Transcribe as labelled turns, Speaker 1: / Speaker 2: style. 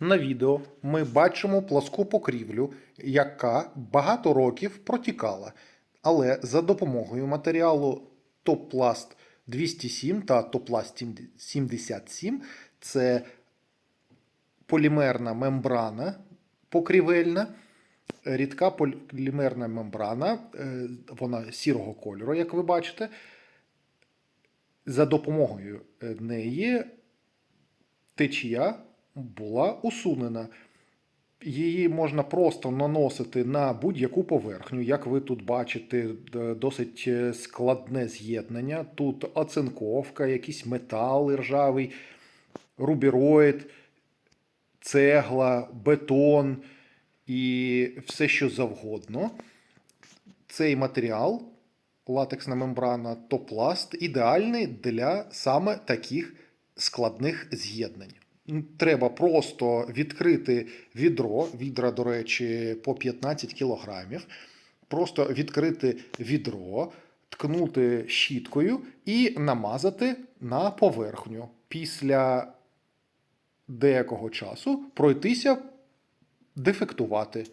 Speaker 1: На відео ми бачимо пласку покрівлю, яка багато років протікала. Але за допомогою матеріалу Топласт 207 та Топласт 77 це полімерна мембрана покрівельна, рідка полімерна мембрана, е, вона сірого кольору, як ви бачите. За допомогою неї течія була усунена. Її можна просто наносити на будь-яку поверхню. Як ви тут бачите, досить е, складне з'єднання. Тут оцинковка, якийсь метал ржавий, рубіроїд, цегла, бетон і все, що завгодно. Цей матеріал, латексна мембрана топласт, ідеальний для саме таких складних з'єднань. Треба просто відкрити відро, відра, до речі, по 15 кілограмів. Просто відкрити відро, ткнути щіткою і намазати на поверхню. Після деякого часу пройтися, дефектувати.